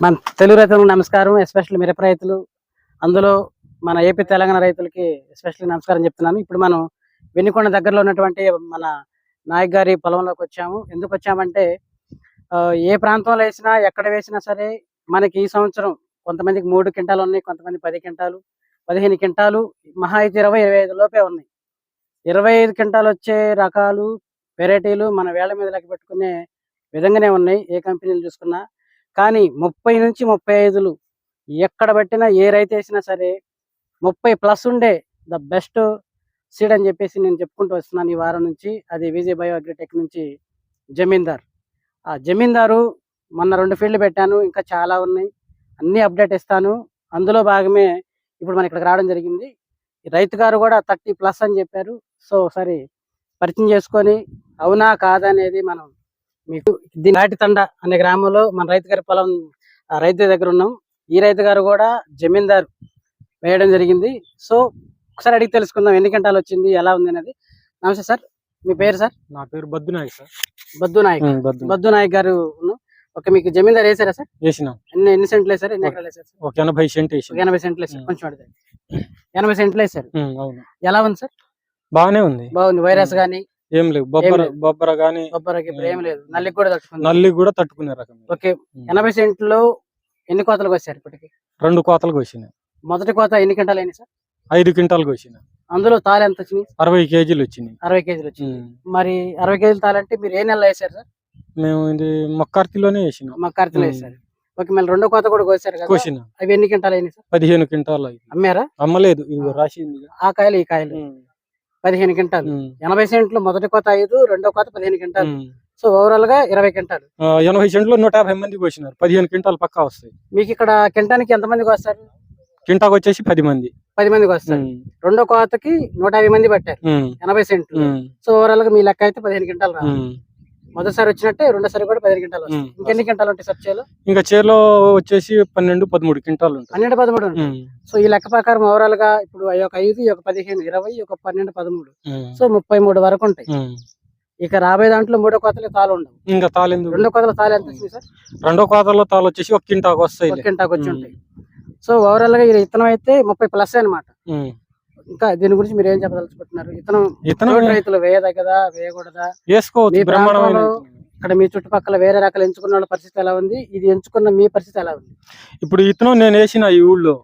మన తెలుగు రైతులకు నమస్కారం ఎస్పెషల్లీ మిరప రైతులు. అందులో మన ఏపీ తెలంగాణ రైతులకి ఎస్పెషల్లీ నమస్కారం చెప్తున్నాను. ఇప్పుడు మనం వెన్నుకొండ దగ్గరలో ఉన్నటువంటి మన నాయక్ గారి పొలంలోకి వచ్చాము. ఎందుకు వచ్చామంటే ఏ ప్రాంతంలో వేసినా ఎక్కడ వేసినా సరే మనకి ఈ సంవత్సరం కొంతమందికి మూడు క్వింటాలు ఉన్నాయి కొంతమంది పది క్వింటాలు. పదిహేను క్వింటాలు మహా అయితే ఇరవై ఇరవై ఐదు లోపే ఉన్నాయి. ఇరవై ఐదు క్వింటాలు వచ్చే రకాలు వెరైటీలు మన వేళ మీద లెక్క పెట్టుకునే విధంగానే ఉన్నాయి ఏ కంపెనీలు చూసుకున్నా. కానీ ముప్పై నుంచి ముప్పై ఐదులు ఎక్కడ పెట్టినా ఏ రైతు వేసినా సరే ముప్పై ప్లస్ ఉండే ద బెస్ట్ సీడ్ అని చెప్పేసి నేను చెప్పుకుంటూ వస్తున్నాను ఈ వారం నుంచి. అది విజయ్ బయో అగ్రిటెక్ నుంచి జమీందార్. ఆ జమీందారు మొన్న రెండు ఫీల్డ్ పెట్టాను ఇంకా చాలా ఉన్నాయి. అన్ని అప్డేట్ ఇస్తాను. అందులో భాగమే ఇప్పుడు మన ఇక్కడికి రావడం జరిగింది. ఈ రైతు గారు కూడా థర్టీ ప్లస్ అని చెప్పారు. సో ఒకసారి పరిచయం చేసుకొని అవునా కాదా అనేది మనం మీకు దీని తండ అనే గ్రామంలో మన రైతు గారి పొలం రైతు దగ్గర ఉన్నాం. ఈ రైతు గారు కూడా జమీందార్ వేయడం జరిగింది. సో ఒకసారి అడిగి తెలుసుకుందాం ఎన్ని గంటలు వచ్చింది ఎలా ఉంది అనేది. నమస్తే సార్ మీ పేరు సార్? నా పేరు బద్దు నాయక్ సార్. బద్దు నాయక్. బద్దు నాయక్. గారు ఓకే మీకు జమీందార్ వేసారా సార్? వేసిన. ఎన్ని ఎన్ని సెంట్లు వేసారు? ఎన్ని ఎకరాలు వేసారు ఒక ఎనభై సెంట్ ఒక వేసిన ఎనభై సెంట్లు వేసారు. కొంచెం అడిగారు. ఎనభై సెంట్లు వేసారు. ఎలా ఉంది సార్? బాగానే ఉంది. బాగుంది. వైరస్ ఉం. ఏం లేవు. బొబ్బర. బొబ్బర గాని బొబ్బరకి ఇప్పుడు ఏం. లేదు. నల్లికి కూడా తట్టుకుంది. నల్లి కూడా తట్టుకునే రకం ఓకే. ఎనభై సెంట్లు ఎన్ని కోతలకు వచ్చారు ఇప్పటికి? రెండు కోతలకు వచ్చిన మొదటి కోత ఎన్ని గంటలు అయినాయి సార్? ఐదు క్వింటాలకు వచ్చిన అందులో తాలు ఎంత వచ్చినాయి? అరవై కేజీలు వచ్చినాయి. అరవై కేజీలు వచ్చింది. మరి అరవై కేజీలు తాలంటే మీరు ఏ నెలలో వేసారు సార్? మేము ఇది మొక్కార్తిలోనే వేసినాం. మా కార్తీలో ఉం. వేసారు. ఓకే మళ్ళీ రెండో కోత కూడా కోసారు కదా. కోసిన. అవి ఎన్ని గంటలు అయినాయి సార్? పదిహేను క్వింటాలు అమ్మారా? అమ్మలేదు ఇవి రాసింది. ఆ కాయలు ఈ కాయలు. పదిహేను గంటలు ఎనభై సెంట్లు మొదటి కోత ఐదు రెండో కోత పదిహేను గంటలు సో ఓవరాల్గా ఇరవై గంటలు ఎనభై సెంట్లు నూట యాభై మంది కోసినారు పదిహేను క్వింటాలు పక్కా వస్తాయి. మీకు ఇక్కడ కింటానికి ఎంత మందికి వస్తారు? క్వింటాకు వచ్చేసి పది మంది. పది మందికి వస్తారు. రెండో కోతకి నూట యాభై మంది పట్టారు. ఎనభై సెంట్లు. సో ఓవరాల్గా మీ లెక్క అయితే పదిహేను రావాలి. ఉం. మొదటిసారి వచ్చినట్టే రెండోసారి కూడా పదిహేను గంటలు. ఇంకెన్ని గంటలు ఉంటాయి సార్ చేలో? ఇంకా చేలో వచ్చేసి పన్నెండు పదమూడు క్వింటాలు ఉంటాయి. పన్నెండు పదమూడు సో ఈ లెక్క ప్రకారం ఓవరాల్గా ఇప్పుడు యొక్క ఐదు యొక్క పదిహేను ఇరవై యొక్క పన్నెండు పదమూడు. సో ముప్పై మూడు వరకు ఉంటాయి. ఇక రాబోయే దాంట్లో మూడో కోతలు తాలు ఉండవు. ఇంకా తాలెందుకు రెండో కోతల తాలు ఎంత వచ్చింది సార్? రెండో కోతలో తాలు వచ్చేసి ఒక కింటాకు వస్తాయి ఒక కింటాకు వచ్చి ఉంటాయి. సో ఓవరాల్గా ఈ విత్తనం అయితే ముప్పై ప్లస్ అన్నమాట. ఇంకా దీని గురించి మీరు ఏం చెప్పదలుచుకుంటున్నారు? ఇతను తోటి రైతులు వేయదగదా వేయకూడదా? వేసుకోవచ్చు ఇక్కడ మీ చుట్టుపక్కల వేరే రకాలు ఎంచుకున్న వాళ్ళ పరిస్థితి ఎలా ఉంది? ఇది ఎంచుకున్న మీ పరిస్థితి ఎలా ఉంది? ఇప్పుడు ఇతనం నేను వేసిన ఈ ఊళ్ళో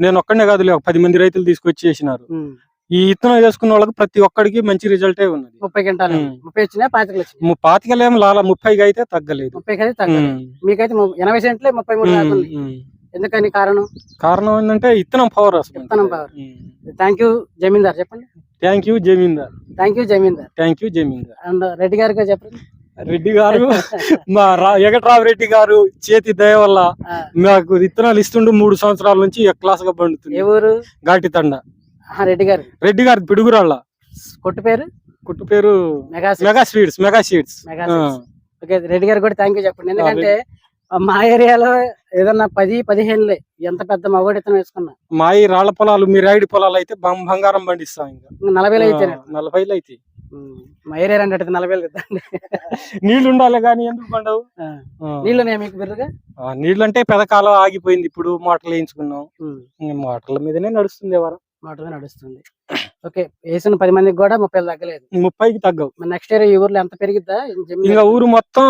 నేను ఒక్కడే కాదు పది మంది రైతులు తీసుకొచ్చి వేసినారు. ఈ ఇతనం వేసుకున్న వాళ్ళకి ప్రతి ఒక్కడికి మంచి రిజల్టే ఉన్నది. ముప్పై గంటలు. ముప్పై వచ్చినాయి? పాతికలు వచ్చినాయి? ము- పాతికలేం లాల ముప్పైకి అయితే తగ్గలేదు. ముప్పై అయితే తగ్గదు ఉమ్, మీకైతే ఎనభై సెంట్లే ముప్పై మూడు ఎందుకని కారణం? కారణం ఏంటంటే ఇత్తనం పవర్ విత్తనం power. థ్యాంక్ యూ జమీందార్. చెప్పండి. Thank you Zamindar. Thank you Zamindar. Thank you Zamindar. And Reddy గారికి చెప్పండి. రెడ్డి గారు మా వెంకట్రావు రెడ్డి గారు చేతి దయ వల్ల మాకు విత్తనాలు ఇస్తుండు మూడు సంవత్సరాల నుంచి క్లాస్గా పండుతుంది. ఊరు? ఘాటి తండ. రెడ్డి గారు. రెడ్డి గారి పిడుగురాళ్ళ. కొట్టు పేరు? కుట్టు పేరు mega mega sweets mega seeds mega okay Reddy గారు కూడా థ్యాంక్ యూ చెప్పండి. ఎందుకంటే మా ఏరియాలో ఏదన్నా పది పదిహేనులే. ఎంత పెద్ద మగోడు ఇతను వేసుకున్నా. మా ఈ రాళ్ళ పొలాలు మీ రైడ్ పొలాలు అయితే బం- బంగారం పండిస్తాం ఇంకా. నలభైలో అయితే నలభైలు అయితే. మా ఏరియా అంటే నలభై ఇద్దండి. నీళ్ళు ఉండాలి కానీ ఎందుకు పండవు? ఆ. మీకు బిర్రుగా? ఆ, నీళ్ళు అంటే పెదకాలం ఆగిపోయింది. ఇప్పుడు మోటార్లు వేయించుకున్నాం. ఇంక మోటార్ల మీదనే నడుస్తుంది ఎవరు మాట నడుస్తుంది. ఓకే వేసిన పది మందికి కూడా ముప్పై తగ్గలేదు. ముప్పైకి తగ్గవు. నెక్స్ట్ ఇయర్ ఈ ఊర్లో ఎంత పెరిగిద్దా? ఇంకా ఊరు మొత్తం.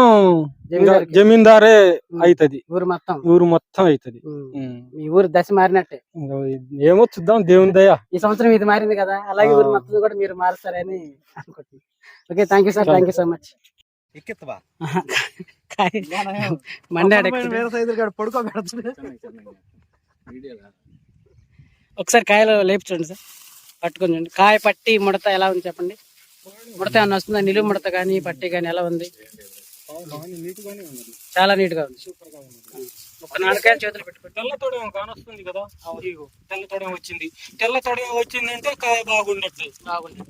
జమీందారే. అవుతది ఊరు మొత్తం. ఊరు మొత్తం అవుతది. మీ ఊరు దశ మారినట్టే. ఏమో చూద్దాం దేవుని దయ. ఈ సంవత్సరం ఇది మారింది కదా అలాగే ఊరు. మొత్తం కూడా మీరు మారుస్తారని అనుకుంటున్నాను. Okay thank you sir thank you so much ఎక్కిత్తవా? మండే పడుకోబెడుతుంది ఒకసారి కాయలు లేపు చూడండి సార్. పట్టుకొని చూడండి. కాయ పట్టి ముడత ఎలా ఉంది చెప్పండి? ముడత ఏమన్నా వస్తుందా? నిలువు ముడత కానీ పట్టి కానీ ఎలా ఉంది? చాలా నీట్గా ఉంది. ఒక నాలుగైదు చేతులు పెట్టుకోండి. తెల్ల తొడేం కానొస్తుంది కదా. తెల్ల తొడేం వచ్చింది. తెల్ల తొడేం వచ్చిందంటే కాయ బాగుండట్టు బాగుంది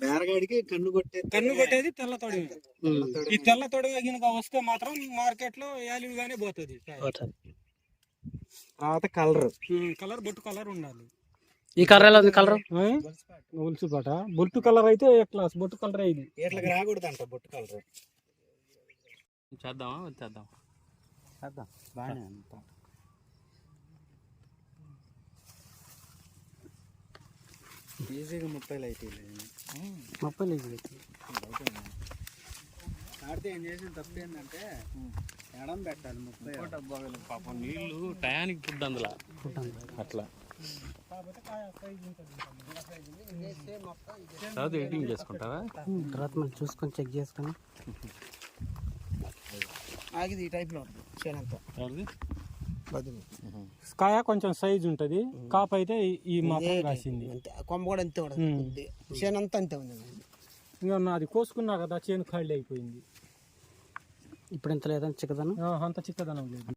బేరగాడికి కన్ను కొట్టే కన్ను కొట్టేది తెల్ల తొడేం ఉమ్. ఈ తెల్ల తొడవ గినక వస్తే మాత్రం మార్కెట్లో యాలివిగానే పోతుంది. పోతుంది. తర్వాత కలర్. కలర్ బొట్టు కలర్ ఉండాలి. ఈ కలర్ ఎలా ఉంది కలర్? ఉల్సు పాట. బొట్టు కలర్ అయితే క్లాస్? బొట్టు కలర్ ఇది. ఇట్లకి రాకూడదు అంట బొట్టు కలర్. చేద్దామా? వద్దేద్దాం చేద్దాం. బాగానే అంత ఈజీగా ముప్పై అయితే ముప్పై లీజు ఆడితే ఏం చేసిన తప్పు ఏంటంటే ఎడం పెట్టాలి ముప్పై పాపం నీళ్ళు టయానికి ఫుడ్ అందులో. అట్లా. తర్వాత ఎడిటింగ్ చేసుకుంటారా తర్వాత మనం చూసుకొని చెక్ చేసుకొని. ఆగిది ఈ టైప్లో చేనంతా కాయ కొంచెం సైజ్ ఉంటది. కాపు అయితే ఈ- మాత్రం రాసింది. అంతే కొమ్మ కూడా అంతే ఉంటుంది చేనంతా అంతే ఉంది ఇంకా నాది కోసుకున్నా కదా చేను ఖాళీ అయిపోయింది. ఇప్పుడు ఇంత లేదని చిక్కదనం? అంత చిక్కదనం లేదు.